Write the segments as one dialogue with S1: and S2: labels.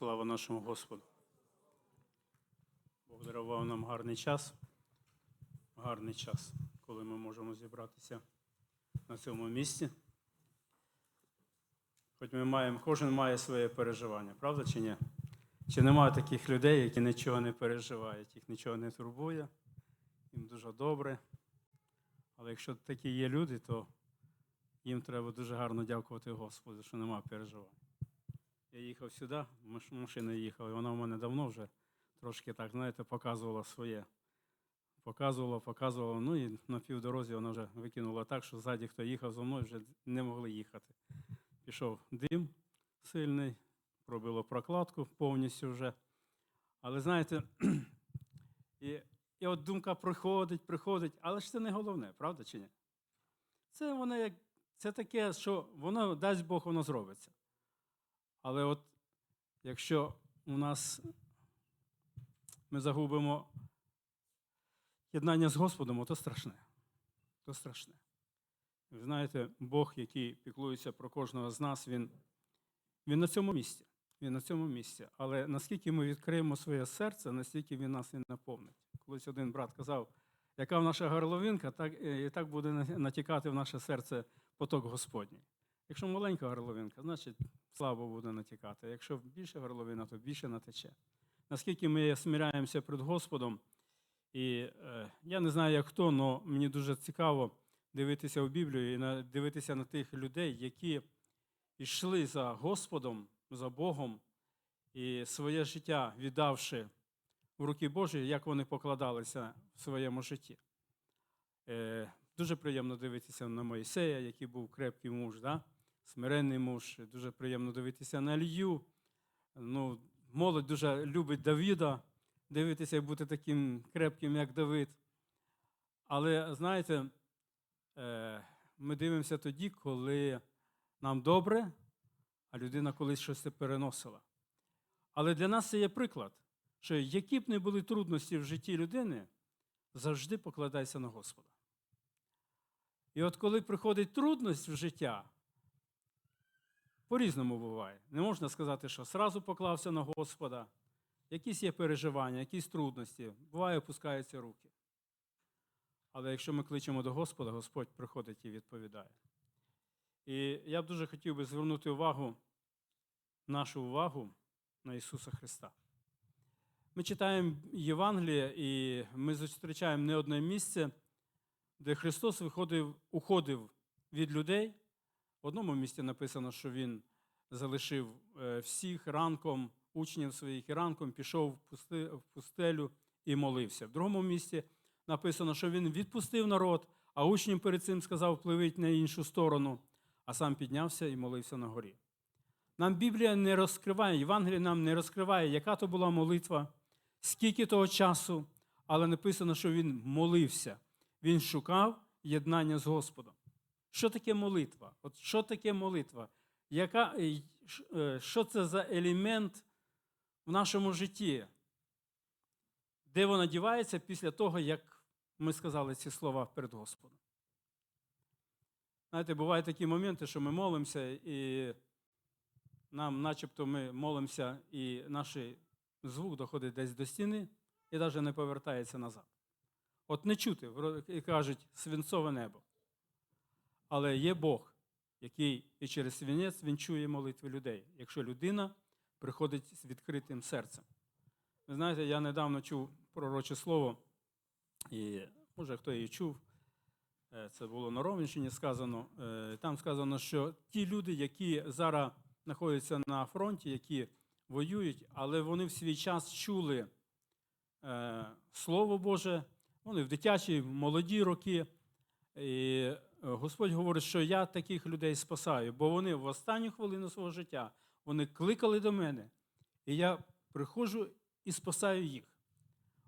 S1: Слава нашому Господу. Бог дарував нам гарний час. Гарний час, коли ми можемо зібратися на цьому місці. Хоч ми маємо, кожен має своє переживання, правда чи ні? Чи немає таких людей, які нічого не переживають, їх нічого не турбує, їм дуже добре. Але якщо такі є люди, то їм треба дуже гарно дякувати Господу, що немає переживань. Я їхав сюди, машина їхала, і вона в мене давно вже трошки так, знаєте, показувала своє. Показувала, показувала. Ну і на півдорозі вона вже викинула так, що ззаді, хто їхав за мною, вже не могли їхати. Пішов дим сильний, пробило прокладку повністю вже. Але знаєте, і, і от думка приходить, приходить, але ж це не головне, правда чи ні? Це воно як це таке, що воно дасть Бог, воно зробиться. Але от якщо у нас ми загубимо єднання з Господом, то страшне. То страшне. Ви знаєте, Бог, який піклується про кожного з нас, він, він на цьому місці. Він на цьому місці. Але наскільки ми відкриємо своє серце, настільки він нас і наповнить. Колись один брат казав, яка наша горловинка, так, е, і так буде натікати в наше серце поток Господній. Якщо маленька горловинка, значить слабо буде натікати. Якщо більше горловина, то більше натече. Наскільки ми смиряємося перед Господом, і е, я не знаю, як хто, але мені дуже цікаво дивитися в Біблію і на, дивитися на тих людей, які йшли за Господом, за Богом, і своє життя віддавши в руки Божі, як вони покладалися в своєму житті. Е, дуже приємно дивитися на Моїсея, який був крепкий муж, да? Смиренний муж. Дуже приємно дивитися на Ілью. Ну, молодь дуже любить Давіда, дивитися і бути таким крепким, як Давид. Але знаєте, е, ми дивимося тоді, коли нам добре, а людина колись щось переносила. Але для нас це є приклад, що які б не були трудності в житті людини, завжди покладайся на Господа. І от коли приходить трудність в життя, по-різному буває. Не можна сказати, що сразу поклався на Господа. Якісь є переживання, якісь трудності, буває, опускаються руки. Але якщо ми кличемо до Господа, Господь приходить і відповідає. І я б дуже хотів би звернути увагу, нашу увагу на Ісуса Христа. Ми читаємо Євангеліє, і ми зустрічаємо не одне місце, де Христос виходив, уходив від людей. В одному місці написано, що Він залишив е, всіх ранком, учнів своїх і ранком пішов в пустелю і молився. В другому місці написано, що він відпустив народ, а учням перед цим сказав, пливіть на іншу сторону, а сам піднявся і молився на горі. Нам Біблія не розкриває, Євангелія нам не розкриває, яка то була молитва, скільки того часу, але написано, що він молився. Він шукав єднання з Господом. Що таке молитва? От що таке молитва? Яка, е, е, що це за елемент в нашому житті? Де вона дівається після того, як ми сказали ці слова перед Господом? Знаєте, бувають такі моменти, що ми молимося, і нам, начебто, ми молимося, і наш звук доходить десь до стіни і навіть не повертається назад. От не чути, кажуть, свинцове небо. Але є Бог, який і через свінець він чує молитви людей, якщо людина приходить з відкритим серцем. Ви знаєте, я недавно чув пророче слово, і може хто її чув, е, це було на Ровенщині сказано. е, Там сказано, що ті люди, які зараз знаходяться на фронті, які воюють, але вони в свій час чули е, Слово Боже, вони в дитячі, в молоді роки. І Господь говорить, що я таких людей спасаю, бо вони в останню хвилину свого життя вони кликали до мене, і я приходжу і спасаю їх.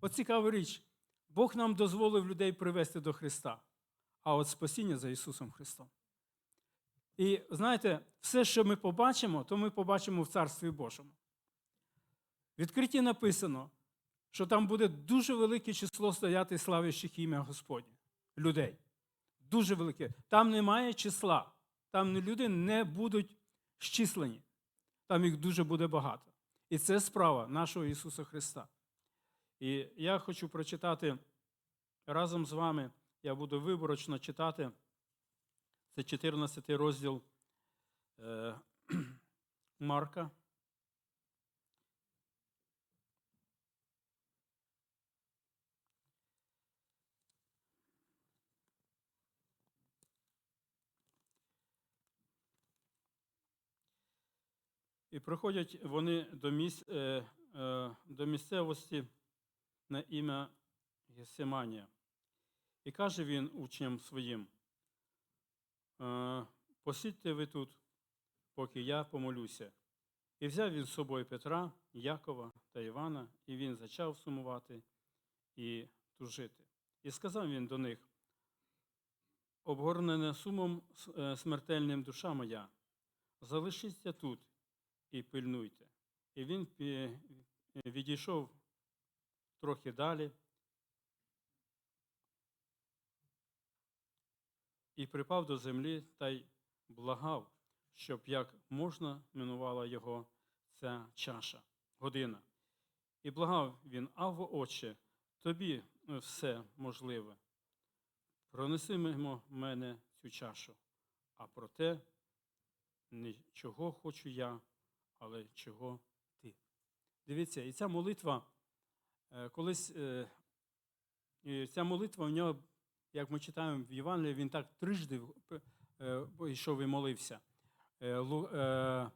S1: От цікава річ, Бог нам дозволив людей привести до Христа, а от спасіння за Ісусом Христом. І знаєте, все, що ми побачимо, то ми побачимо в Царстві Божому. В відкритті написано, що там буде дуже велике число стояти славящих ім'я Господнє людей. Дуже велике. Там немає числа. Там люди не будуть щислені. Там їх дуже буде багато. І це справа нашого Ісуса Христа. І я хочу прочитати разом з вами, я буду виборочно читати. Це 14 розділ е, Марка. І приходять вони до, міс, е, е, до місцевості на ім'я Гесиманія. І каже він учням своїм: «Е, посидьте ви тут, поки я помолюся. І взяв він з собою Петра, Якова та Івана, і він почав сумувати і тужити. І сказав він до них: обгорнена сумом смертельним душа моя, залишіться тут і пильнуйте. І він відійшов трохи далі і припав до землі та й благав, щоб як можна минувала його ця чаша, година. І благав він, Аво, Отче, тобі все можливе. Пронеси мимо мене цю чашу, а проте не чого хочу я, але чого ти. Дивіться, і ця молитва е, колись е, ця молитва в нього, як ми читаємо в Євангелії, він так трижди йшов і молився. Е, Лу- е,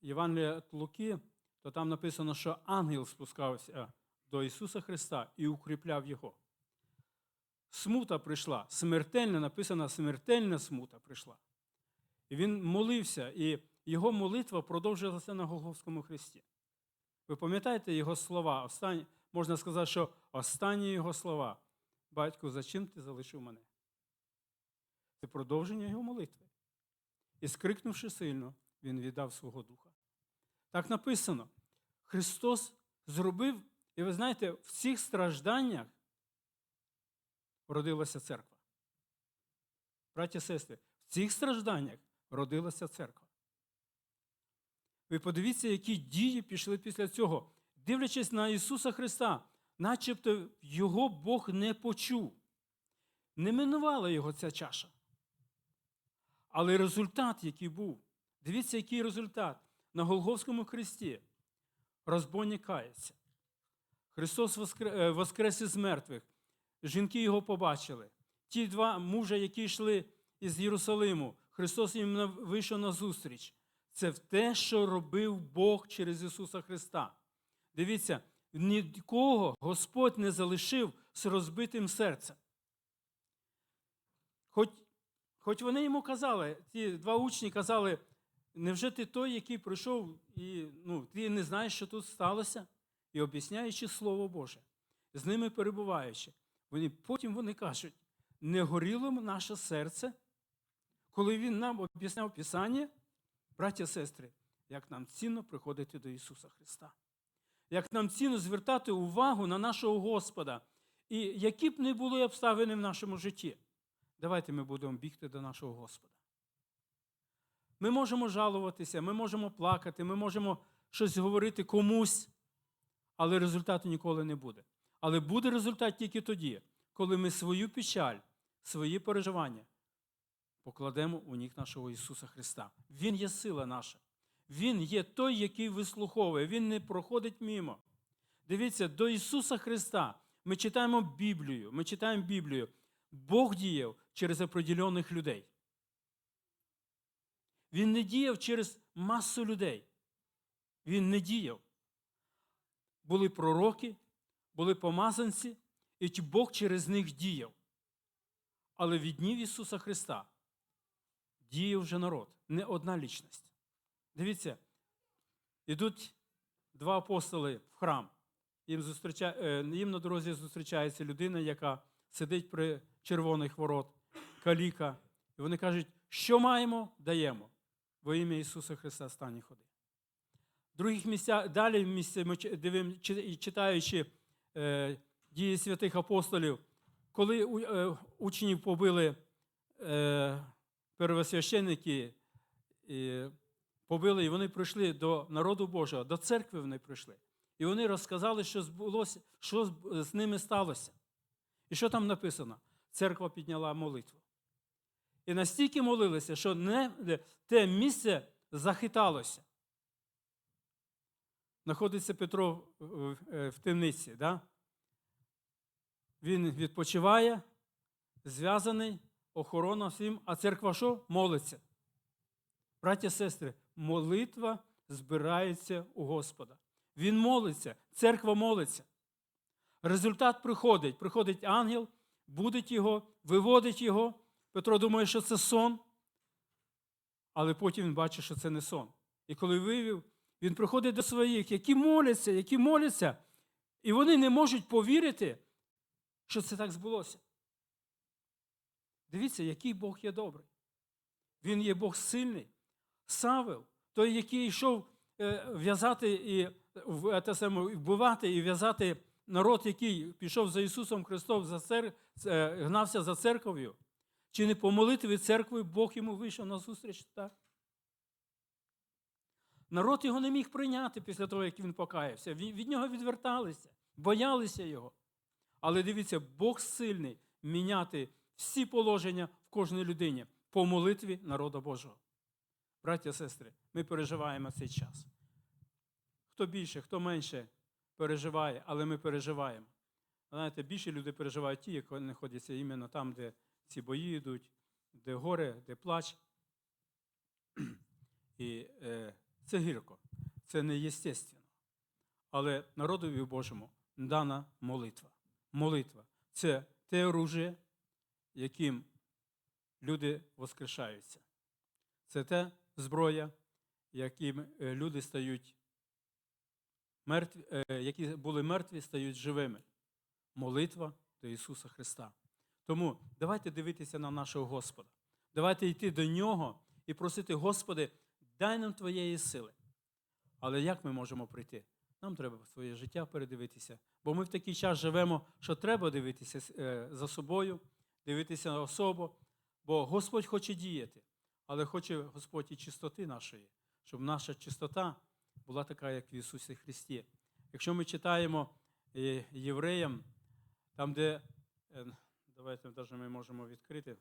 S1: Євангелія Луки, то там написано, що ангел спускався до Ісуса Христа і укріпляв Його. Смута прийшла, смертельна, написана смертельна смута прийшла. І він молився, і його молитва продовжилася на Голговському хресті. Ви пам'ятаєте його слова? Останні, можна сказати, що останні його слова. Батько, за чим ти залишив мене? Це продовження його молитви. І скрикнувши сильно, він віддав свого духа. Так написано. Христос зробив, і ви знаєте, в цих стражданнях родилася церква. Браті і сестри, в цих стражданнях родилася церква. Ви подивіться, які дії пішли після цього. Дивлячись на Ісуса Христа, начебто його Бог не почув. Не минувала його ця чаша. Але результат, який був, дивіться, який результат на Голговському хресті. Розбойник кається. Христос е, воскрес із мертвих. Жінки його побачили. Ті два мужа, які йшли із Єрусалиму, Христос їм вийшов на зустріч. Це те, що робив Бог через Ісуса Христа. Дивіться, нікого Господь не залишив з розбитим серцем. Хоч, хоч вони йому казали, ті два учні казали, невже ти той, який прийшов, і ну, ти не знаєш, що тут сталося? І об'ясняючи Слово Боже, з ними перебуваючи, вони, потім вони кажуть, не горіло наше серце, коли він нам об'ясняв Писання, браття і сестри, як нам цінно приходити до Ісуса Христа, як нам цінно звертати увагу на нашого Господа. І які б не були обставини в нашому житті, давайте ми будемо бігти до нашого Господа. Ми можемо жалуватися, ми можемо плакати, ми можемо щось говорити комусь, але результату ніколи не буде. Але буде результат тільки тоді, коли ми свою печаль, свої переживання покладемо у ніг нашого Ісуса Христа. Він є сила наша. Він є той, який вислуховує, Він не проходить мімо. Дивіться, до Ісуса Христа ми читаємо Біблію, ми читаємо Біблію. Бог діяв через определених людей. Він не діяв через масу людей. Він не діяв. Були пророки, були помазанці, і Бог через них діяв. Але від днів Ісуса Христа діє вже народ, не одна лічність. Дивіться, ідуть два апостоли в храм. Їм, зустріча... е, їм на дорозі зустрічається людина, яка сидить при червоних ворот, каліка. І вони кажуть, що маємо, даємо. Во ім'я Ісуса Христа стані ходи. В других місцях, далі в місці ми чи- дивим, читаючи е, дії святих апостолів, коли е, учнів побили е, первосвященники, побили, і вони прийшли до народу Божого, до церкви вони прийшли. І вони розказали, що збулося, що з- ними сталося. І що там написано? Церква підняла молитву. І настільки молилися, що не, те місце захиталося. Знаходиться Петро в темниці. Да? Він відпочиває, зв'язаний, охорона всім, а церква що? Молиться. Браття сестри, молитва збирається у Господа. Він молиться, церква молиться. Результат приходить. Приходить ангел, будить його, виводить його. Петро думає, що це сон, але потім він бачить, що це не сон. І коли вивів, він приходить до своїх, які моляться, які моляться, і вони не можуть повірити, що це так збулося. Дивіться, який Бог є добрий. Він є Бог сильний. Савел, той, який йшов е, в'язати і е, те саме, вбивати і в'язати народ, який пішов за Ісусом Христом, за цер... е, гнався за церков'ю. Чи не по молитві церкви Бог йому вийшов на зустріч? Так? Народ його не міг прийняти після того, як він покаявся. Від нього відверталися, боялися його. Але дивіться, Бог сильний міняти всі положення в кожній людині по молитві народу Божого. Браття, сестри, ми переживаємо цей час. Хто більше, хто менше переживає, але ми переживаємо. Знаєте, більше люди переживають ті, які знаходяться іменно там, де ці бої йдуть, де горе, де плач. І е, це гірко, це неєстественно. Але народові Божому дана молитва. Молитва це те оружие, яким люди воскрешаються. Це те зброя, яким е, люди стають мертві, е, які були мертві, стають живими. Молитва до Ісуса Христа. Тому давайте дивитися на нашого Господа. Давайте йти до Нього і просити, Господи, дай нам Твоєї сили. Але як ми можемо прийти? Нам треба своє життя передивитися. Бо ми в такий час живемо, що треба дивитися е, за собою, дивитися на особу. Бо Господь хоче діяти, але хоче Господь і чистоти нашої, щоб наша чистота була така, як в Ісусі Христі. Якщо ми читаємо е, євреям, там, де, е, давайте навіть ми можемо відкрити.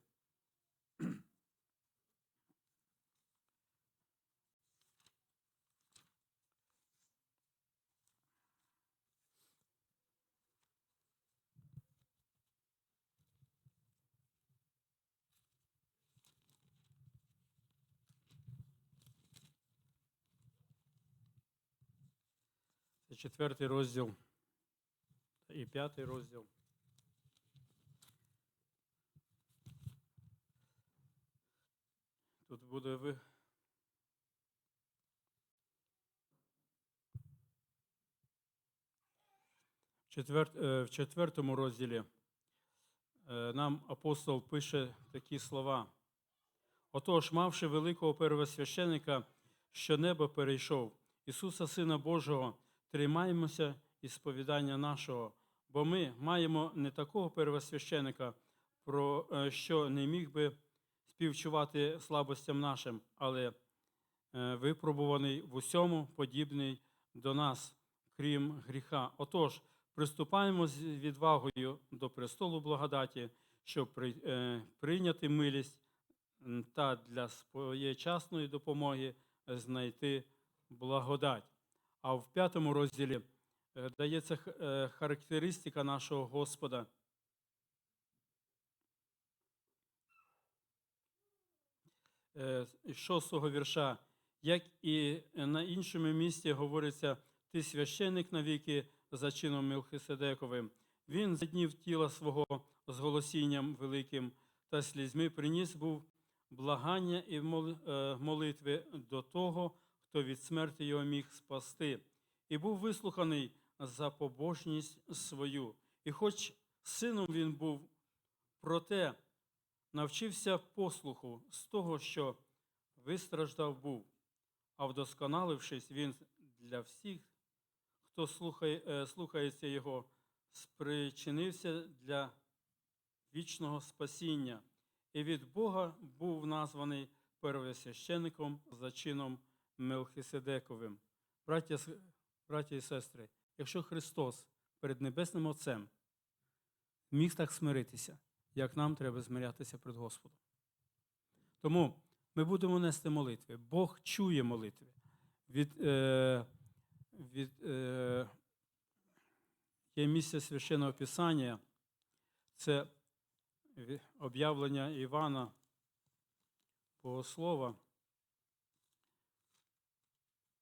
S1: Четвертий розділ і п'ятий розділ. Тут буде ви. Е, В четвертому розділі е, нам апостол пише такі слова. Отож, мавши великого первосвященика, що небо перейшов, Ісуса Сина Божого, тримаємося із сповідання нашого, бо ми маємо не такого первосвященика, про е, що не міг би співчувати слабостям нашим, але е, випробуваний в усьому, подібний до нас, крім гріха. Отож, приступаємо з відвагою до престолу благодаті, щоб е, прийняти милість та для своєчасної допомоги знайти благодать. А в п'ятому розділі е, дається е, характеристика нашого Господа. Е, шостого вірша. Як і на іншому місці говориться, ти священник навіки за чином Мелхиседековим. Він за днів тіла свого з голосінням великим та слізьми приніс був благання і молитви до того, хто від смерті його міг спасти, і був вислуханий за побожність свою. І хоч сином він був, проте навчився послуху з того, що вистраждав був, а вдосконалившись, він для всіх, хто слухає, е, слухається його, спричинився для вічного спасіння, і від Бога був названий первосвященником за чином Мелхиседековим. Браття, браття і сестри, якщо Христос перед Небесним Отцем міг так смиритися, як нам треба змирятися перед Господом. Тому ми будемо нести молитви. Бог чує молитви. Від, е, від, е, є місце священного Писання, це об'явлення Івана Богослова.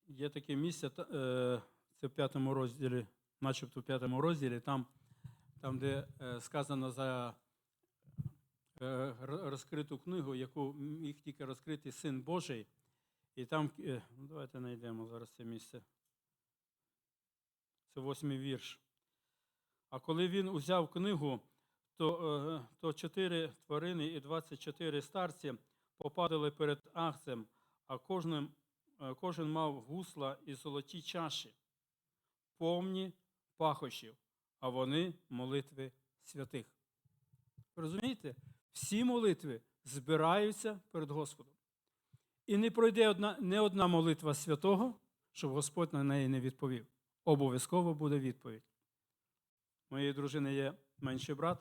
S1: Є таке місце, е, це в п'ятому розділі, начебто в п'ятому розділі, там, там де е, сказано за е, розкриту книгу, яку міг тільки розкрити Син Божий. І там, ну, давайте знайдемо зараз це місце. Це восьмий вірш. А коли він узяв книгу, то, то чотири тварини і 24 старці попадали перед Ахцем, а кожним, кожен мав гусла і золоті чаші, повні пахощів, а вони молитви святих. Розумієте? Всі молитви збираються перед Господом. І не пройде одна, не одна молитва святого, щоб Господь на неї не відповів. Обов'язково буде відповідь. Моєї дружини є менший брат.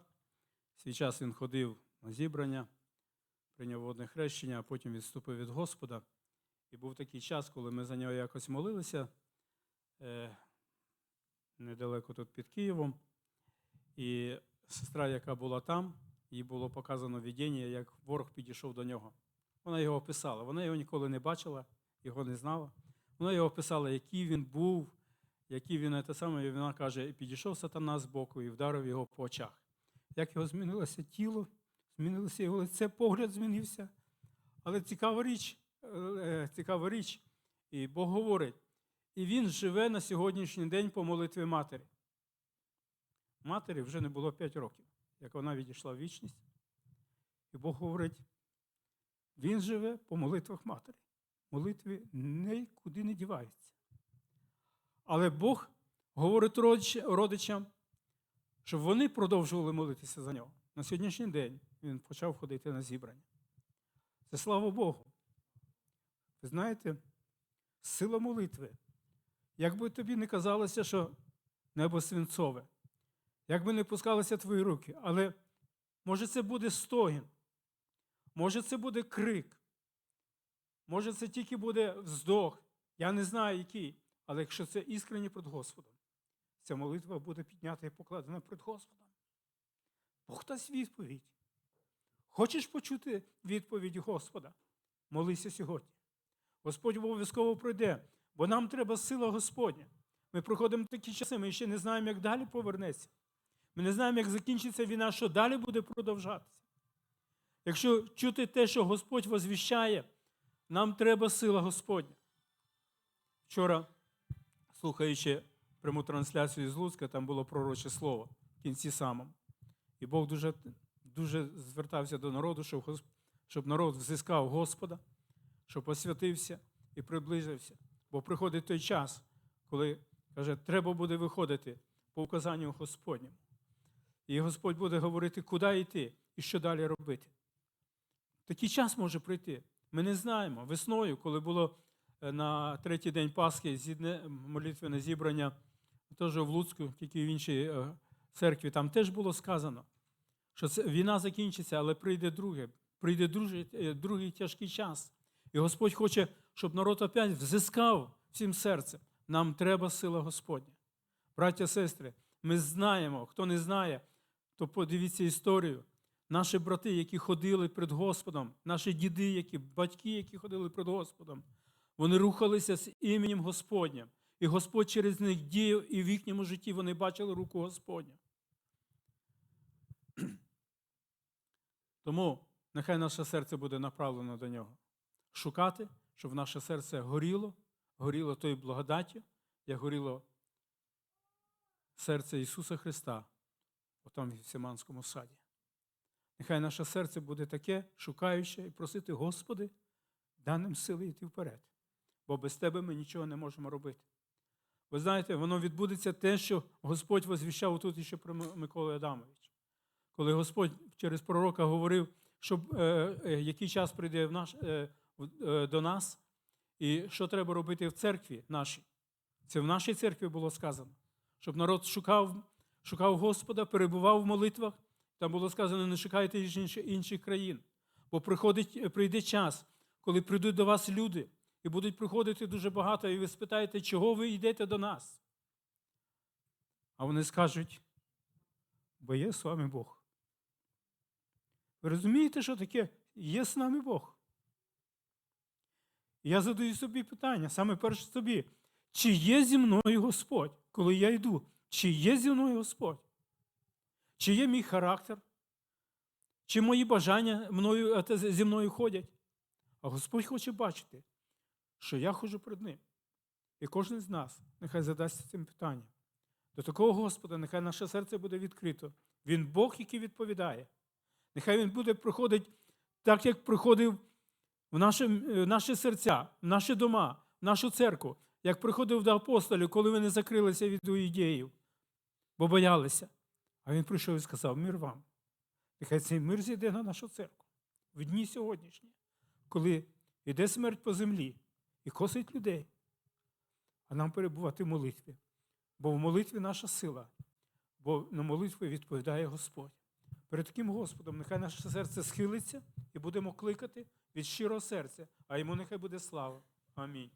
S1: Свій час він ходив на зібрання, прийняв водне хрещення, а потім відступив від Господа. І був такий час, коли ми за нього якось молилися е, недалеко тут під Києвом. І сестра, яка була там, їй було показано видіння, як ворог підійшов до нього. Вона його описала. Вона його ніколи не бачила, його не знала. Вона його описала, який він був, який він те саме, і вона каже, підійшов сатана з боку і вдарив його по очах. Як його змінилося тіло, змінилося його лице, погляд змінився. Але цікава річ, цікава річ, і Бог говорить, і він живе на сьогоднішній день по молитві матері. Матері вже не було 5 років, як вона відійшла в вічність. І Бог говорить, він живе по молитвах матері. Молитви нікуди не діваються. Але Бог говорить родичам, щоб вони продовжували молитися за нього. На сьогоднішній день він почав ходити на зібрання. Це слава Богу. Знаєте, сила молитви. Як би тобі не казалося, що небо свинцове, як би не пускалися твої руки, але може це буде стогін, може це буде крик, може це тільки буде вздох, я не знаю який, але якщо це іскренні перед Господом, ця молитва буде піднята і покладена перед Господом. Бог дасть відповідь. Хочеш почути відповідь Господа? Молися сьогодні. Господь обов'язково пройде, бо нам треба сила Господня. Ми проходимо такі часи, ми ще не знаємо, як далі повернеться. Ми не знаємо, як закінчиться війна, що далі буде продовжатися. Якщо чути те, що Господь возвіщає, нам треба сила Господня. Вчора, слухаючи пряму трансляцію з Луцька, там було пророче слово в кінці самому. І Бог дуже, дуже звертався до народу, щоб, щоб народ взискав Господа, щоб посвятився і приблизився. Бо приходить той час, коли каже, треба буде виходити по указанню Господньому. І Господь буде говорити, куди йти і що далі робити. Такий час може прийти. Ми не знаємо. Весною, коли було е, на третій день Пасхи молитвене зібрання, теж в Луцьку, тільки в іншій е, церкві, там теж було сказано, що війна закінчиться, але прийде друге, прийде другий, е, другий тяжкий час. І Господь хоче, щоб народ опять взискав всім серцем. Нам треба сила Господня. Браття, сестри, ми знаємо, хто не знає, то подивіться історію. Наші брати, які ходили перед Господом, наші діди, які, батьки, які ходили перед Господом, вони рухалися з іменем Господнім. І Господь через них діяв, і в їхньому житті вони бачили руку Господню. Тому нехай наше серце буде направлено до нього. Шукати, щоб наше серце горіло, горіло тою благодаттю, як горіло серце Ісуса Христа, отам в Сіманському саді. Нехай наше серце буде таке, шукаюче і просити, Господи, дай нам сили йти вперед. Бо без Тебе ми нічого не можемо робити. Ви знаєте, воно відбудеться те, що Господь возвіщав тут іще про Миколу Адамовича. Коли Господь через пророка говорив, що е, е, який час прийде в наш, е, до нас, І що треба робити в церкві нашій? Це в нашій церкві було сказано, щоб народ шукав, шукав Господа, перебував в молитвах. Там було сказано, не шукайте інших, країн. Бо приходить, прийде час, коли прийдуть до вас люди, і будуть приходити дуже багато, і ви спитаєте, чого ви йдете до нас? А вони скажуть, бо є з вами Бог. Ви розумієте, що таке є з нами Бог? Я задаю собі питання, саме перше собі, чи є зі мною Господь, коли я йду? Чи є зі мною Господь? Чи є мій характер? Чи мої бажання мною, е, зі мною ходять? А Господь хоче бачити, що я ходжу перед Ним. І кожен з нас нехай задасться цим питанням. До такого Господа, нехай наше серце буде відкрито. Він Бог, який відповідає. Нехай Він буде проходити так, як приходив в наші, в наші серця, в наші дома, в нашу церкву, як приходив до апостолів, коли вони закрилися від іудеїв, бо боялися. А він прийшов і сказав: мир вам. Нехай цей мир зійде на нашу церкву в дні сьогоднішні, коли йде смерть по землі і косить людей. А нам перебувати в молитві. Бо в молитві наша сила, бо на молитві відповідає Господь. Перед таким Господом нехай наше серце схилиться і будемо кликати від щирого серця, а йому нехай буде слава. Амінь.